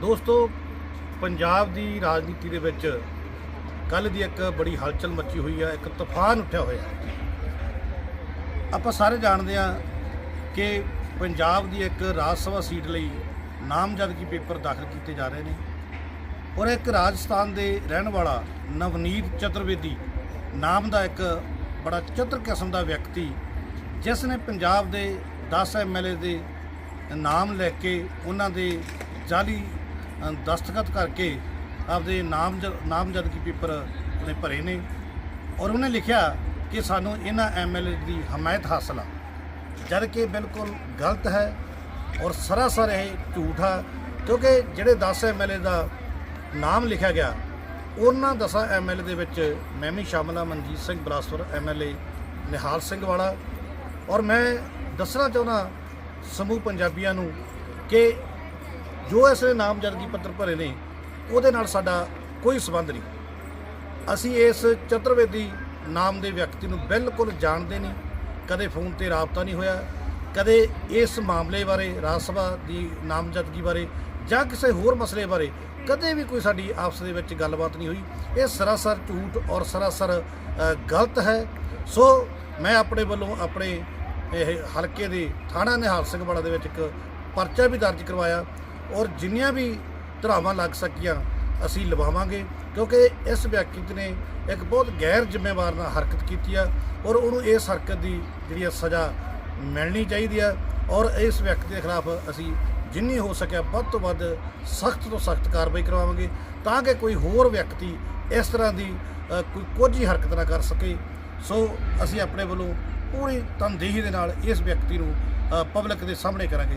ਦੋਸਤੋ, ਪੰਜਾਬ ਦੀ ਰਾਜਨੀਤੀ ਦੇ ਵਿੱਚ ਕੱਲ ਦੀ ਇੱਕ ਬੜੀ ਹਲਚਲ ਮੱਚੀ ਹੋਈ ਹੈ ਇੱਕ ਤੂਫਾਨ ਉੱਠਿਆ ਹੋਇਆ। ਆਪਾਂ ਸਾਰੇ ਜਾਣਦੇ ਹਾਂ ਕਿ ਪੰਜਾਬ ਦੀ ਇੱਕ ਰਾਜ ਸਭਾ ਸੀਟ ਲਈ ਨਾਮਜ਼ਦਗੀ ਪੇਪਰ ਦਾਖਲ ਕੀਤੇ ਜਾ ਰਹੇ ਨੇ ਔਰ ਇੱਕ ਰਾਜਸਥਾਨ ਦੇ ਰਹਿਣ ਵਾਲਾ ਨਵਨੀਤ ਚਤੁਰਵੇਦੀ ਨਾਮ ਦਾ ਇੱਕ ਬੜਾ ਚਤੁਰ ਕਿਸਮ ਦਾ ਵਿਅਕਤੀ, ਜਿਸ ਨੇ ਪੰਜਾਬ ਦੇ 10 ਐਮਐਲਏ ਦੇ ਨਾਮ ਲੈ ਕੇ ਉਹਨਾਂ ਦੇ ਜਾਲੀ ਦਸਤਖਤ ਕਰਕੇ ਆਪਦੇ ਨਾਮ ਨਾਮਜ਼ਦਗੀ ਪੇਪਰ ਉਹਨੇ ਭਰੇ ਨੇ। ਔਰ ਉਹਨੇ ਲਿਖਿਆ ਕਿ ਸਾਨੂੰ ਇਹਨਾਂ ਐਮਐਲਏ ਦੀ ਹਮਾਇਤ ਹਾਸਲ ਆ। ਜਦ ਕਿ ਬਿਲਕੁਲ ਗਲਤ ਹੈ ਔਰ ਸਰਾਸਰ ਇਹ ਝੂਠ ਆ, ਕਿਉਂਕਿ ਜਿਹੜੇ 10 ਐਮਐਲਏ ਦਾ ਨਾਮ ਲਿਖਿਆ ਗਿਆ, ਉਹਨਾਂ 10 ਐਮਐਲਏ ਦੇ ਵਿੱਚ ਮੈਂ ਵੀ ਸ਼ਾਮਲ ਹਾਂ ਮਨਜੀਤ ਸਿੰਘ ਬਲਾਸਪੁਰ ਐਮਐਲਏ ਨਿਹਾਲ ਸਿੰਘ ਵਾਲਾ। ਔਰ ਮੈਂ ਦੱਸਣਾ ਚਾਹੁੰਦਾ ਸਮੂਹ ਪੰਜਾਬੀਆਂ ਨੂੰ ਕਿ ਜੋ ਇਸ ਨੇ ਨਾਮਜ਼ਦਗੀ ਪੱਤਰ ਭਰੇ ਨੇ, ਉਹਦੇ ਨਾਲ ਸਾਡਾ ਕੋਈ ਸਬੰਧ ਨਹੀਂ। ਅਸੀਂ ਇਸ ਚਤੁਰਵੇਦੀ ਨਾਮ ਦੇ ਵਿਅਕਤੀ ਨੂੰ ਬਿਲਕੁਲ ਜਾਣਦੇ ਨਹੀਂ। ਕਦੇ ਫੋਨ ਤੇ ਰਾਬਤਾ ਨਹੀਂ ਹੋਇਆ, ਕਦੇ ਇਸ ਮਾਮਲੇ ਬਾਰੇ, ਰਾਜ ਸਭਾ ਦੀ ਨਾਮਜ਼ਦਗੀ ਬਾਰੇ ਜਾਂ ਕਿਸੇ ਹੋਰ ਮਸਲੇ ਬਾਰੇ ਕਦੇ ਵੀ ਕੋਈ ਸਾਡੀ ਆਪਸ ਦੇ ਵਿੱਚ ਗੱਲਬਾਤ ਨਹੀਂ ਹੋਈ। ਇਹ ਸਰਾਸਰ ਝੂਠ ਔਰ ਸਰਾਸਰ ਗਲਤ ਹੈ। ਸੋ ਮੈਂ ਆਪਣੇ ਵੱਲੋਂ ਆਪਣੇ ਇਹ ਹਲਕੇ ਦੇ ਥਾਣਾ ਨਿਹਾਲ ਸਿੰਘ ਵਾਲਾ ਦੇ ਵਿੱਚ ਇੱਕ ਪਰਚਾ ਵੀ ਦਰਜ ਕਰਵਾਇਆ। ਔਰ ਜਿੰਨੀਆਂ ਵੀ ਧਰਾਵਾਂ ਲੱਗ ਸਕੀਆਂ ਅਸੀਂ ਲਵਾਵਾਂਗੇ। ਕਿਉਂਕਿ ਇਸ ਵਿਅਕਤੀ ਨੇ ਇੱਕ ਬਹੁਤ ਗੈਰ ਜ਼ਿੰਮੇਵਾਰ ਨਾਲ ਹਰਕਤ ਕੀਤੀ ਆ ਔਰ ਉਹਨੂੰ ਇਸ ਹਰਕਤ ਦੀ ਜਿਹੜੀ ਆ ਸਜ਼ਾ ਮਿਲਣੀ ਚਾਹੀਦੀ ਆ ਔਰ ਇਸ ਵਿਅਕਤੀ ਦੇ ਖਿਲਾਫ ਅਸੀਂ ਜਿੰਨੀ ਹੋ ਸਕਿਆ ਵੱਧ ਤੋਂ ਵੱਧ ਸਖਤ ਤੋਂ ਸਖਤ ਕਾਰਵਾਈ ਕਰਵਾਵਾਂਗੇ ਤਾਂ ਕਿ ਕੋਈ ਹੋਰ ਵਿਅਕਤੀ ਇਸ ਤਰ੍ਹਾਂ ਦੀ ਅ, ਕੋਈ ਕੋਝੀ ਹਰਕਤ ਨਾ ਕਰ ਸਕੇ। ਸੋ ਅਸੀਂ ਆਪਣੇ ਵੱਲੋਂ ਪੂਰੀ ਤਨਦੇਹੀ ਦੇ ਨਾਲ ਇਸ ਵਿਅਕਤੀ ਨੂੰ ਪਬਲਿਕ ਦੇ ਸਾਹਮਣੇ ਕਰਾਂਗੇ।